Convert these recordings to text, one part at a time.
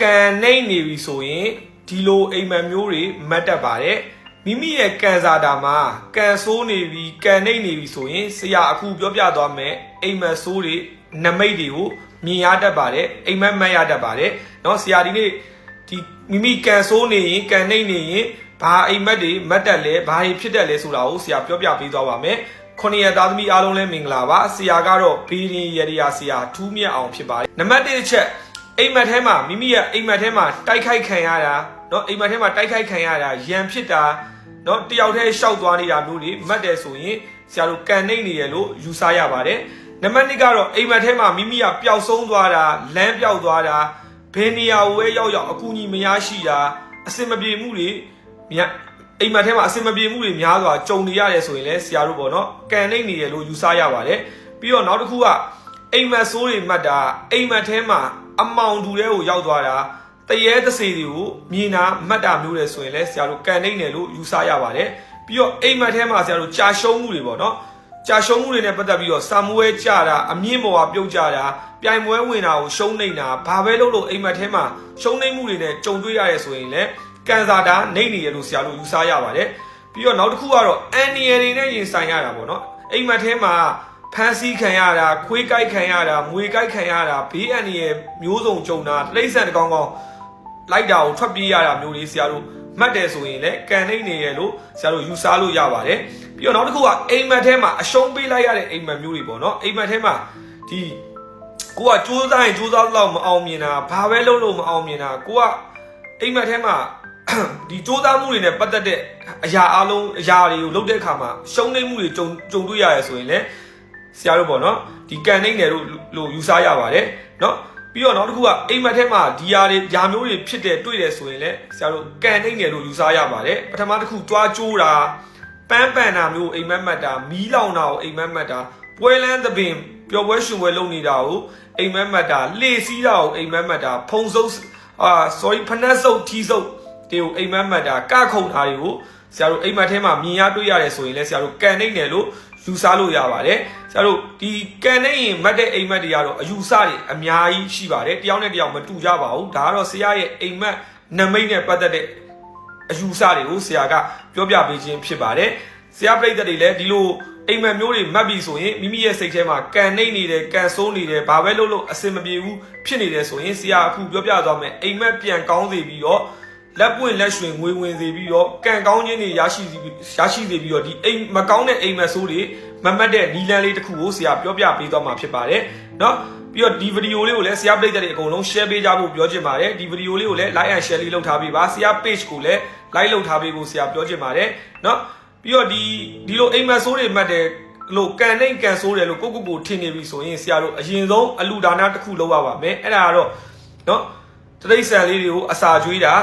ကန်နေနေပြီဆိုရင်ဒီလိုအိမ်မက်မျိုးတွေမတ်တက်ပါတယ်မိမိရဲ့ကန်စာတာမှာကန်ဆိုးနေပြီကန်နေနေပြီဆိုရင်ဆရာအခုပြောပြသွားမယ်အိမ်မက်ဆိုးတွေနမိတ်တွေကိုမြင်ရတတ်ပါတယ်အိမ်မက်မတ်ရတတ်ပါတယ်เนาะဆရာဒီနေ့ဒီမိမိကန်ဆိုးနေရင်ကန်နေနေရင်ဘာအိမ်မက်တွေမတ်တက်လဲဘာတွေဖြစ်တတ်လဲဆိုတာကိုဆရာပြောပြပေးသွားပါမယ်ခုနှစ်ရက်သားသမီးအားလုံးလည်းမင်္ဂလာပါဆရာကတော့ဘီရင်ရရဆရာထူးမြတ်အောင်ဖြစ်ပါတယ်နံပါတ်1ချက် အိမ်မက်ထဲမှာမိမိရဲ့အိမ်မက်ထဲမှာတိုက်ခိုက်ခံရတာเนาะအိမ်မက်ထဲမှာတိုက်ခိုက်ခံရတာရန်ဖြစ်တာเนาะတယောက်တည်းရှောက်သွားနေတာမျိုးတွေမှတ်တယ်ဆိုရင်ဆရာတို့ကန်နေနေရလို့ယူဆရပါတယ်နံပါတ်2ကတော့အိမ်မက်ထဲမှာမိမိကပျောက်ဆုံးသွားတာလမ်းပျောက်သွားတာဘယ်နေရာကိုပဲရောက်ရောက်အကူအညီမရရှိတာအစင်မပြေမှုတွေမြတ်အိမ်မက်ထဲမှာအစင်မပြေမှုတွေများစွာကြုံနေရတယ်ဆိုရင်လည်းဆရာတို့ပေါ့နော်ကန်နေနေရလို့ယူဆရပါတယ်ပြီးတော့နောက်တစ်ခုက အိမ်မက်ဆိုးတွေမှတ်တာအိမ်မက်ထဲမှာ အမောင်တူတဲ့ကိုရောက်သွားတာတရေတစေတွေကိုမြင်တာမှတ်တာမျိုးလေဆိုရင်လည်းဆရာတို့ကန်နေတယ်လို့ယူဆရပါတယ်ပြီးတော့အိမ်မက်ထဲမှာဆရာတို့ကြာရှုံးမှုတွေပေါ့နော်ကြာရှုံးမှုတွေနဲ့ပတ်သက်ပြီးတော့စာမွေးကြတာအမြင့်ပေါ်ကပြုတ်ကြတာပြိုင်ပွဲဝင်တာကိုရှုံးနေတာဘာပဲလုပ်လို့အိမ်မက်ထဲမှာရှုံးနေမှုတွေနဲ့ကြုံတွေ့ရရဲဆိုရင်လည်းကန်စာတာနေနေရလို့ဆရာတို့ယူဆရပါတယ်ပြီးတော့နောက်တစ်ခုကတော့အန်နီယယ်တွေနဲ့ရင်ဆိုင်ရတာပေါ့နော်အိမ်မက်ထဲမှာ ဖမ်းဆီးခံရတာခွေးကြိုက်ခံရတာမွေကြိုက်ခံရတာဘေးအန္တရာယ်မျိုးစုံကြုံတာတိရစ္ဆာန်တစ်ကောင်ကောင်လိုက်တာကိုထွက်ပြေးရတာမျိုးလေးဆရာတို့မှတ်တယ်ဆိုရင်လည်းကန်နေနေရလို့ဆရာတို့ယူဆလို့ရပါတယ်ပြီးတော့နောက်တစ်ခုကအိမ်မက်ထဲမှာအရှုံးပေးလိုက်ရတဲ့အိမ်မက်မျိုးတွေပေါ့နော်အိမ်မက်ထဲမှာဒီကိုကစူးစမ်းရင်စူးစမ်းတော့မအောင်မြင်တာဘာပဲလုပ်လို့မအောင်မြင်တာကိုကအိမ်မက်ထဲမှာဒီစူးစမ်းမှုတွေနဲ့ပတ်သက်တဲ့အရာအလုံးအရာတွေကိုလုပ်တဲ့အခါမှာရှုံးနေမှုတွေကြုံကြုံတွေ့ရရဆိုရင်လည်း ဆရာတို့ပေါ့နော်ဒီကန်နှိမ့်တယ်လို့လို့ယူဆရပါတယ်နော်ပြီးတော့နောက်တစ်ခုကအိမ်မက်ထဲမှာဒီယာတွေယာမျိုးတွေဖြစ်တယ်တွေ့တယ်ဆိုရင်လည်းဆရာတို့ကန်နှိမ့်တယ်လို့ယူဆရပါတယ်ပထမတစ်ခုကြွားကြိုးတာပန်းပန်တာမျိုးအိမ်မက်မက်တာမီးလောင်တာကိုအိမ်မက်မက်တာပွဲလန်းသပင်ပျော်ပွဲရှင်ပွဲလုပ်နေတာကိုအိမ်မက်မက်တာလှေစီးတာကိုအိမ်မက်မက်တာဖုံဆုပ်အာ sorry ဖနက်ဆုပ်ထီးဆုပ် တွေကိုအိမ်မက်မက်တာကခုံတာတွေကိုဆရာတို့အိမ်မက်ထဲမှာမြင်ရတွေ့ရတယ်ဆိုရင်လည်းဆရာတို့ကန်နေတယ်လို့ယူဆလို့ရပါတယ်ဆရာတို့ဒီကန်နေရင်မတ်တဲ့အိမ်မက်တွေကတော့အယူဆတွေအများကြီးရှိပါတယ်တယောက်နဲ့တယောက်မတူကြပါဘူးဒါကတော့ဆရာရဲ့အိမ်မက်နမိတ်နဲ့ပတ်သက်တဲ့အယူဆတွေကိုဆရာကပြောပြပေးခြင်းဖြစ်ပါတယ်ဆရာပြိတ္တတွေလည်းဒီလိုအိမ်မက်မျိုးတွေမှတ်ပြီဆိုရင်မိမိရဲ့စိတ်ထဲမှာကန်နေနေတယ်ကန်ဆိုးနေတယ်ဘာပဲလုပ်လို့အစင်မပြေဘူးဖြစ်နေတယ်ဆိုရင်ဆရာအခုပြောပြသွားမယ်အိမ်မက်ပြန်ကောင်းစေပြီးတော့ လက်ပွင့်လက်ရွှင်ငွေဝင်စေပြီးတော့ကံကောင်းခြင်းတွေရရှိစီရရှိစေပြီးတော့ဒီအိမ်မကောင်းတဲ့အိမ်မက်ဆိုးတွေမမတ်တဲ့နီလန်းလေးတစ်ခုကိုဆရာပြောပြပေးသွားမှာဖြစ်ပါတယ်เนาะပြီးတော့ဒီဗီဒီယိုလေးကိုလည်းဆရာပရိသတ်တွေအကုန်လုံး share ပေးကြဖို့ပြောချင်ပါတယ်ဒီဗီဒီယိုလေးကိုလည်း like and share လေးလုပ်ထားပေးပါဆရာ page ကိုလည်း like လုပ်ထားပေးဖို့ဆရာပြောချင်ပါတယ်เนาะပြီးတော့ဒီဒီလိုအိမ်မက်ဆိုးတွေမှတ်တဲ့လို့ကန်နေကန်ဆိုးတယ်လို့ကိုကိုကိုထင်နေပြီဆိုရင်ဆရာတို့အရင်ဆုံးအလူဒါနတစ်ခုလုပ်ရပါမယ်အဲ့ဒါကတော့เนาะတရိษံလေးတွေကိုအစာကျွေးတာ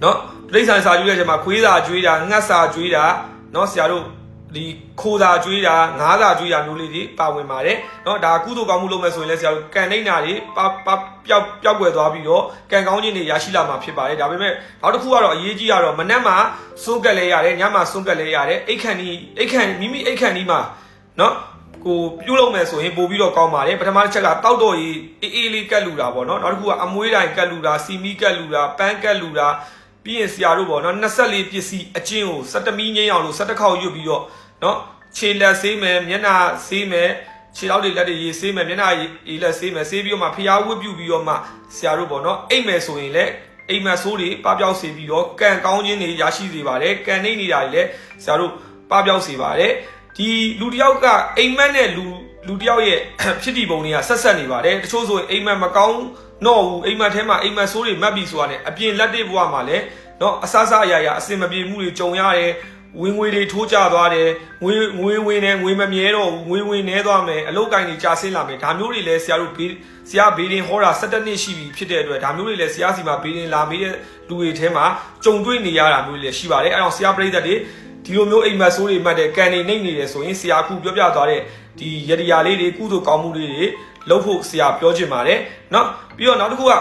เนาะတိရစ္ဆာန်စာကျွေးတဲ့အချိန်မှာခွေးစာကျွေးတာငှက်စာကျွေးတာเนาะဆရာတို့ဒီခိုးစာကျွေးတာငါးစာကျွေးတာမျိုးလေးတွေပါဝင်ပါတယ်เนาะဒါကုသိုလ်ကောင်းမှုလုပ်မယ်ဆိုရင်လည်းဆရာတို့ကန်နှိမ့်တာတွေပပပျောက်ပျောက်ကွယ်သွားပြီးတော့ကန်ကောင်းခြင်းတွေရရှိလာမှာဖြစ်ပါတယ်ဒါပေမဲ့နောက်တစ်ခုကတော့အရေးကြီးကတော့မနက်မှာစွန့်ကက်လဲရတယ်ညမှာစွန့်ကက်လဲရတယ်အိတ်ခန့်ဒီအိတ်ခန့်မိမိအိတ်ခန့်ဒီမှာเนาะကိုပြုတ်လုံးမယ်ဆိုရင်ပို့ပြီးတော့ကောင်းပါတယ်ပထမတစ်ချက်ကတောက်တော့ရေးအေးအေးလေးကတ်လူတာပေါ့နော်နောက်တစ်ခုကအမွေးတိုင်းကတ်လူတာစီမီကတ်လူတာပန်းကတ်လူတာ ပြီးရင်ဆရာတို့ပေါ့နော်24ပစ္စည်းအချင်းကို17မီးငိမ့်အောင်လို့17ခေါက်ရွတ်ပြီးတော့နော်ခြေလက်ဆေးမယ်မျက်နှာဆေးမယ်ခြေထောက်တွေလက်တွေရေးဆေးမယ်မျက်နှာရေးလက်ဆေးမယ်ဆေးပြီးတော့မှဖျားဝတ်ပြုတ်ပြီးတော့မှဆရာတို့ပေါ့နော်အိမ်မယ်ဆိုရင်လည်းအိမ်မက်ဆိုးတွေပပျောက်စေပြီးတော့ကံကောင်းခြင်းတွေရရှိစေပါတယ်ကံနေနေတာတွေလည်းဆရာတို့ပပျောက်စေပါတယ်ဒီလူတစ်ယောက်ကအိမ်မက်နဲ့လူလူတစ်ယောက်ရဲ့ဖြစ်တည်ပုံတွေကဆက်ဆက်နေပါတယ်တချို့ဆိုရင်အိမ်မက်မကောင်း တော့ဘူးအိမ်မက်ထဲမှာအိမ်မက်ဆိုးတွေမှတ်ပြီးဆိုတာနဲ့အပြင်လက်တွေဘဝမှာလည်းတော့အဆအဆအရာရာအစင်မပြေမှုတွေကြုံရတယ်ဝင်ငွေတွေထိုးကျသွားတယ်ငွေငွေဝင်နေငွေမမြဲတော့ဘူးငွေဝင်နေသွားမယ်အလုတ်ကင်တွေကြာဆင်းလာမယ်ဒါမျိုးတွေလည်းဆရာတို့ဘေးဆရာဘေးရင်ဟောတာ17နှစ်ရှိပြီဖြစ်တဲ့အတွက်ဒါမျိုးတွေလည်းဆရာစီမှာဘေးရင်လာမေးတဲ့လူတွေထဲမှာကြုံတွေ့နေရတာမျိုးတွေလည်းရှိပါတယ်အဲတော့ဆရာပြိဿတွေဒီလိုမျိုးအိမ်မက်ဆိုးတွေမှတ်တဲ့ကန်နေနေနေတယ်ဆိုရင်ဆရာခုပြောပြသွားတဲ့ ဒီရတရာလေးတွေကုသိုလ်ကောင်းမှုလေးတွေလုပ်ဖို့ဆရာပြောချင်ပါတယ်เนาะပြီးတော့နောက်တစ်ခုက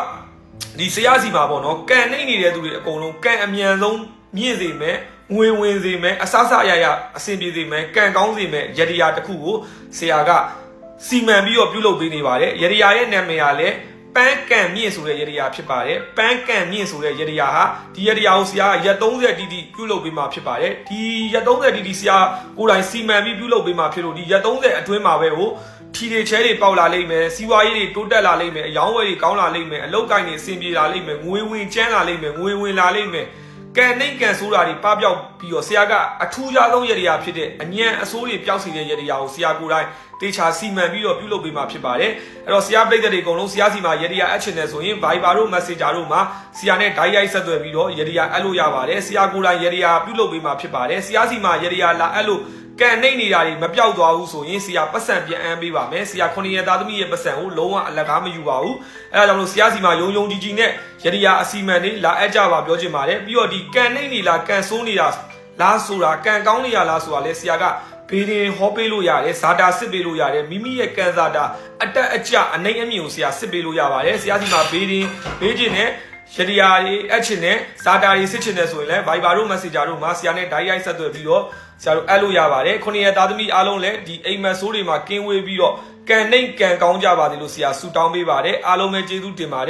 ဒီဆရာစီမှာပေါ့နော်ကန်နေနေတဲ့သူတွေအကုန်လုံးကန်အမြန်ဆုံးမြင့်စေမယ်ငွေဝင်စေမယ်အဆဆအရရအဆင်ပြေစေမယ်ကန်ကောင်းစေမယ်ရတရာတစ်ခုကိုဆရာကစီမံပြီးတော့ပြုလုပ်ပေးနေပါတယ်ရတရာရဲ့နာမည်ကလည်း ပန်းကန်မြင့်ဆိုတဲ့ရတရာဖြစ်ပါတယ်ပန်းကန်မြင့်ဆိုတဲ့ရတရာဟာဒီရတရာကိုဆရာကရက်30တီတီပြုလုပ်ပေးမှာဖြစ်ပါတယ်ဒီရက်30တီတီဆရာကိုယ်တိုင်စီမံပြီးပြုလုပ်ပေးမှာဖြစ်လို့ဒီရက်30အတွင်းမှာပဲဟိုထီတွေချဲတွေပေါက်လာလိမ့်မယ်စီးပွားရေးတွေတိုးတက်လာလိမ့်မယ်အယောင်းဝယ်တွေကောင်းလာလိမ့်မယ်အလုပ်ကိုင်းတွေအဆင်ပြေလာလိမ့်မယ်ငွေဝင်ကျန်းလာလိမ့်မယ်ငွေဝင်လာလိမ့်မယ် ကန်နှိမ့်ကန်ဆိုးတာတွေပပျောက်ပြီးတော့ဆရာကအထူးခြားဆုံးရတရာဖြစ်တဲ့အညံအစိုးတွေပျောက်စီတဲ့ရတရာကိုဆရာကိုယ်တိုင်တေချာစီမံပြီးတော့ပြုလုပ်ပေးမှာဖြစ်ပါတယ်အဲ့တော့ဆရာပြိတ္တတွေအကုန်လုံးဆရာစီမှာရတရာအပ်ချင်တယ်ဆိုရင် Viber တို့ Messenger တို့မှာဆရာနဲ့ဓာတ်ရိုက်ဆက်သွယ်ပြီးတော့ရတရာအပ်လို့ရပါတယ်ဆရာကိုယ်တိုင်ရတရာပြုလုပ်ပေးမှာဖြစ်ပါတယ်ဆရာစီမှာရတရာလာအပ်လို့ ကန်နှိမ့်နေတာတွေမပြောက်သွားဘူးဆိုရင်ဆရာပတ်စံပြန်အမ်းပေးပါမယ်ဆရာခုနှစ်ရက်သားသမီးရဲ့ပတ်စံကိုလုံးဝအလကားမယူပါဘူးအဲဒါကြောင့်လို့ဆရာစီမှာယုံယုံကြည်ကြည်နဲ့ရတရာအစီမံတွေလာအပ်ကြပါပြောချင်ပါတယ်ပြီးတော့ဒီကန်နှိမ့်နေလားကန်ဆိုးနေတာလားဆိုတာကန်ကောင်းနေရလားဆိုတာလဲဆရာကဘေးရင်ဟောပေးလို့ရတယ်ဇာတာစစ်ပေးလို့ရတယ်မိမိရဲ့ကန်ဇာတာအတက်အကျအနိုင်အမြင့်ကိုဆရာစစ်ပေးလို့ရပါတယ်ဆရာစီမှာဘေးရင်ဘေးကျင်နဲ့ ရတရာတွေအပ်ချင်တဲ့ဇာတာတွေစစ်ချင်တဲ့ဆိုရင်လည်း Viber တို့ Messenger တို့မှာဆရာနဲ့ direct ရိုက်ဆက်သွယ်ပြီးတော့ဆရာတို့အပ်လို့ရပါတယ်ခုနှစ်ရက်သားသမီးအားလုံးလည်းဒီအိမ်မက်ဆိုးတွေမှာကင်းဝေးပြီးတော့ကန်နှိမ့်ကန်ကောင်းကြပါသည်လို့ဆရာဆုတောင်းပေးပါတယ်အားလုံးပဲကျေးဇူးတင်ပါတယ်